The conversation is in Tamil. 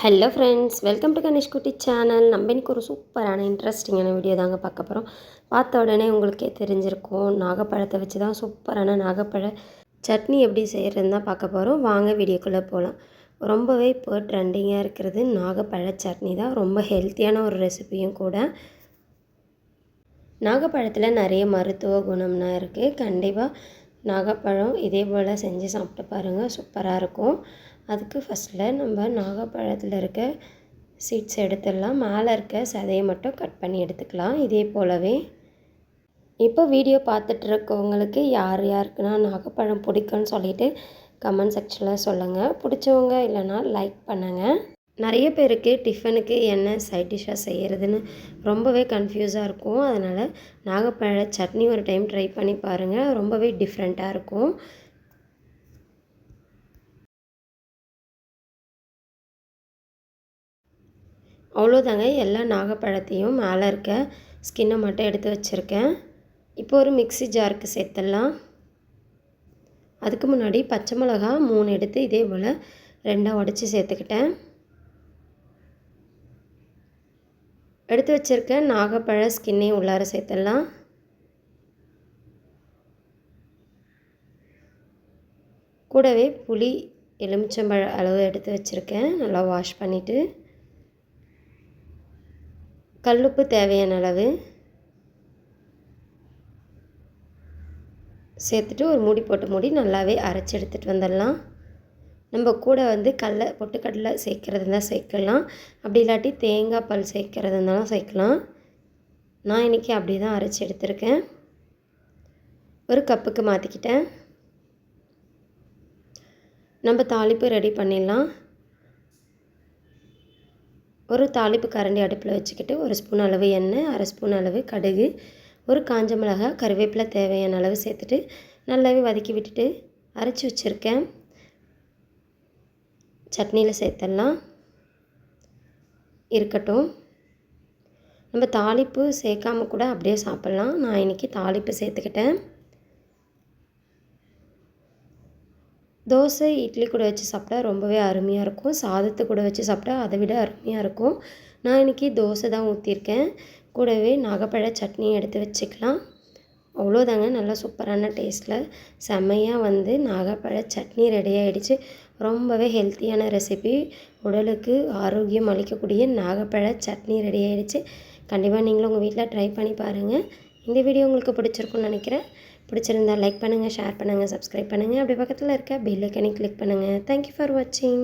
Hello friends welcome to Ganesh Kutty channel நம்ம இன்றைக்கி ஒரு சூப்பரான இன்ட்ரெஸ்டிங்கான வீடியோ தாங்க பார்க்க போகிறோம் பார்த்த உடனே உங்களுக்கே தெரிஞ்சிருக்கும் நாகப்பழத்தை வச்சு தான் சூப்பரான நாகப்பழ சட்னி எப்படி செய்கிறதுன்னு தான் பார்க்க போகிறோம் வாங்க வீடியோக்குள்ளே போகலாம் ரொம்பவே இப்போ ட்ரெண்டிங்காக இருக்கிறது நாகப்பழ சட்னி தான். ரொம்ப ஹெல்த்தியான ஒரு ரெசிபியும் கூட. நாகப்பழத்தில் நிறைய மருத்துவ குணம்னா இருக்குது கண்டிப்பாக நாகப்பழம் இதே போல் செஞ்சு சாப்பிட்டு பாருங்கள் சூப்பராக இருக்கும். அதுக்கு ஃபஸ்ட்டில் நம்ம நாகப்பழத்தில் இருக்க சீட்ஸ் எடுத்துடலாம். மேலே இருக்க சதையை மட்டும் கட் பண்ணி எடுத்துக்கலாம். இதே போலவே இப்போ வீடியோ பார்த்துட்டு இருக்கவங்களுக்கு யார் யாருக்குன்னா நாகப்பழம் பிடிக்கும்னு சொல்லிவிட்டு கமெண்ட் செக்ஷனில் சொல்லுங்கள் பிடிச்சவங்க இல்லைன்னா லைக் பண்ணுங்கள் நிறைய பேருக்கு டிஃபனுக்கு என்ன சைட் டிஷ்ஷாக செய்கிறதுன்னு ரொம்பவே கன்ஃபியூஸாக இருக்கும். அதனால் நாகப்பழ சட்னி ஒரு டைம் ட்ரை பண்ணி பாருங்கள் ரொம்பவே டிஃப்ரெண்ட்டாக இருக்கும். அவ்வளோதாங்க. எல்லா நாகப்பழத்தையும் மேலே இருக்க ஸ்கின்னை மட்டும் எடுத்து வச்சுருக்கேன். இப்போ ஒரு மிக்சி ஜாருக்கு சேர்த்துடலாம். அதுக்கு முன்னாடி பச்சை மிளகா மூணு எடுத்து இதே போல் ரெண்டாக உடச்சி சேர்த்துக்கிட்டேன். எடுத்து வச்சுருக்க நாகப்பழ ஸ்கின்னையும் உள்ளார சேர்த்துடலாம். கூடவே புளி எலுமிச்சம்பழ அளவு எடுத்து வச்சுருக்கேன். நல்லா வாஷ் பண்ணிவிட்டு கல்லுப்பு தேவையான அளவு. சேர்த்துட்டு ஒரு மூடி போட்டு மூடி நல்லாவே அரைச்சி எடுத்துகிட்டு வந்துடலாம். நம்ம கூட வந்து கடலை பொட்டுக்கடலை சேர்க்குறது இருந்தால் சேர்க்கலாம். அப்படி இல்லாட்டி தேங்காய் பால் சேர்க்கறது இருந்தாலும் சேர்க்கலாம். நான் இன்றைக்கி அப்படி தான் அரைச்சி எடுத்திருக்கேன். ஒரு கப்புக்கு மாற்றிக்கிட்டேன் நம்ம தாளிப்பு ரெடி பண்ணிடலாம். ஒரு தாளிப்பு கரண்டி அடுப்பில் வச்சுக்கிட்டு ஒரு ஸ்பூன் அளவு எண்ணெய் அரை ஸ்பூன் அளவு கடுகு ஒரு காஞ்ச மிளகாய் கருவேப்பிலை தேவையான அளவு சேர்த்துட்டு நல்லாவே வதக்கி விட்டுட்டு அரைச்சி வச்சுருக்கேன். சட்னியில் சேர்த்துடலாம். இருக்கட்டும். நம்ம தாளிப்பு சேர்க்காம கூட அப்படியே சாப்பிட்லாம். நான் இன்றைக்கி தாளிப்பு சேர்த்துக்கிட்டேன். தோசை இட்லி கூட வச்சு சாப்பிட்டா ரொம்பவே அருமையாக இருக்கும். சாதத்தை கூட வச்சு சாப்பிட்டா அதை விட அருமையாக இருக்கும். நான் இன்றைக்கி தோசை தான் ஊற்றிருக்கேன் கூடவே நாகப்பழ சட்னி எடுத்து வச்சுக்கலாம். அவ்வளோதாங்க நல்லா சூப்பரான டேஸ்ட்டில் செம்மையாக வந்து நாகப்பழ சட்னி ரெடி ஆகிடுச்சு ரொம்பவே ஹெல்த்தியான ரெசிபி உடலுக்கு ஆரோக்கியம் அளிக்கக்கூடிய நாகப்பழ சட்னி ரெடி ஆகிடுச்சு கண்டிப்பாக நீங்களும் உங்கள் வீட்டில் ட்ரை பண்ணி பாருங்கள் இந்த வீடியோ உங்களுக்கு பிடிச்சிருக்குன்னு நினைக்கிறேன். பிடிச்சிருந்தா லைக் பண்ணுங்கள் ஷேர் பண்ணுங்கள் சப்ஸ்கிரைப் பண்ணுங்கள் அப்படி பக்கத்தில் இருக்க பெல் ஐக்கனை கிளிக் பண்ணுங்கள் தேங்க்யூ ஃபார் வாட்சிங்